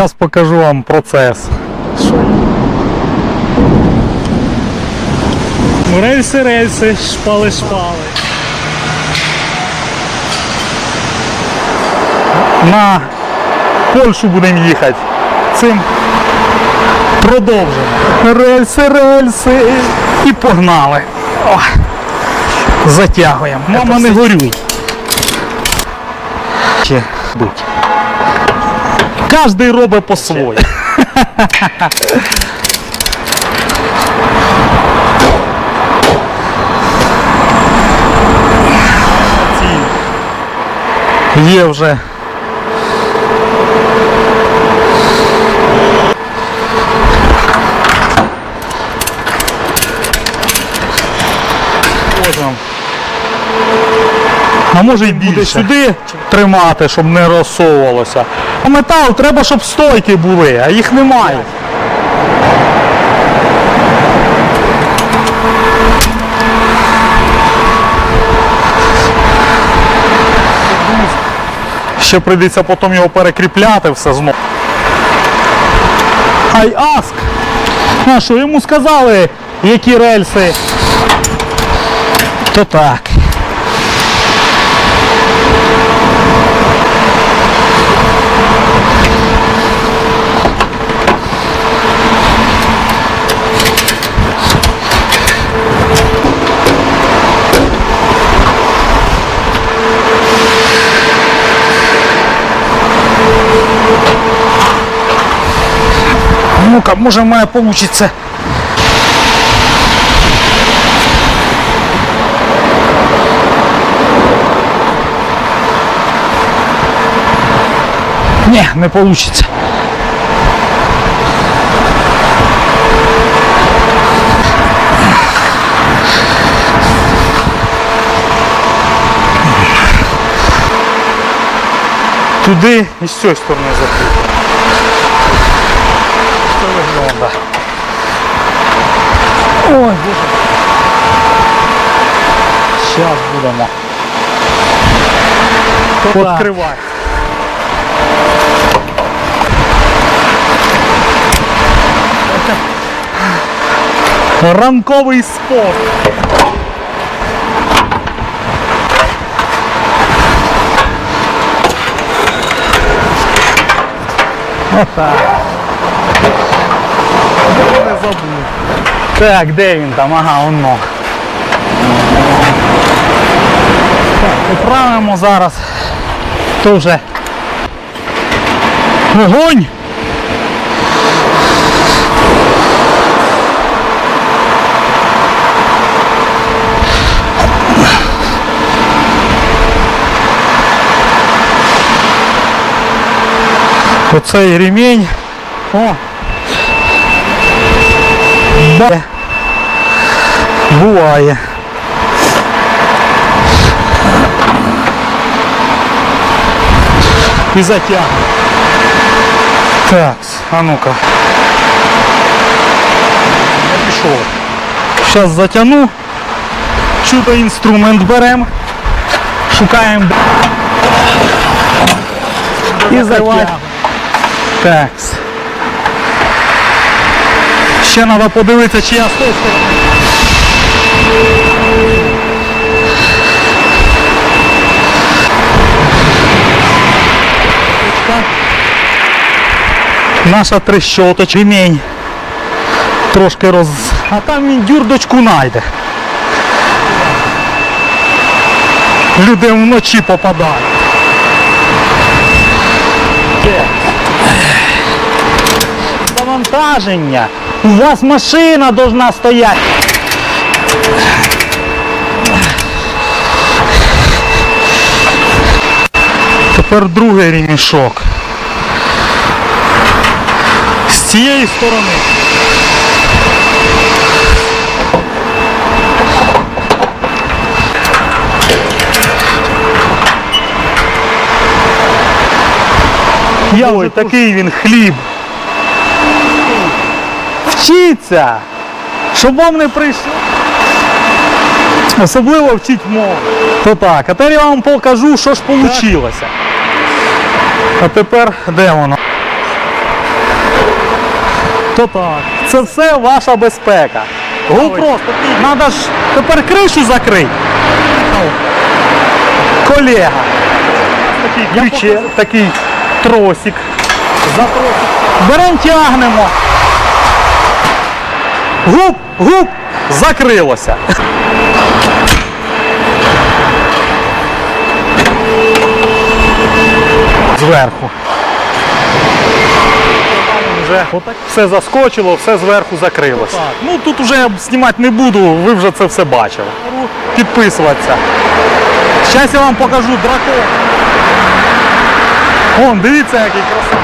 Зараз покажу вам процес. Рельси, рельси, шпали, шпали. На Польщу будемо їхати. Цим продовжимо. Рельси, рельси. І погнали. О, затягуємо. Мама, не горюй. Ще будь. Кожний робить по-своєму. Є вже. Ось вам. А може й буде сюди тримати, щоб не розсовувалося. А метал треба, щоб стойки були, а їх немає. Ще прийдеться потім його перекріпляти все знову. Ай аск! А що, йому сказали, які рельси. То так. Ну-ка, може в мене вийде. Ні, не вийде. Туди і з цієї сторони закрити. Виглядає. Ой, боже. Зараз будемо. Відкривати. Ранковий спорт. Отак. Забув. Так, де він там? Ага, воно. Так, поправимо зараз. То вже. Огонь! Оцей ремінь. О! Да. Буває. І затягне. Так, а ну-ка. Я пішов. Зараз затягну. Чудо інструмент беремо. Шукаємо. І затягнемо. Так. Ще треба подивитися, чи я з. Наша трещоточка, ремінь. Трошки роз... А там він дюрдочку знайде. Люди вночі попадають. Завантаження. У вас машина должна стояти. Тепер другий ремішок. З цієї сторони. Я Ой, такий він хліб. Вчіться! Щоб вам не прийшло. Особливо вчить мову. То так, а тепер я вам покажу, що ж вийшло. А тепер де воно? То так. Це все ваша безпека. GoPro, треба ж тепер кришу закрити. Колега. Такий такий тросик. За тросик. Берем, тягнемо. Гуп, гуп, закрилося. Зверху. Вже все заскочило, все зверху закрилося. Ну тут вже я знімати не буду, ви вже це все бачили. Підписуватися. Зараз я вам покажу дракон. Вон, дивіться, який красавчик.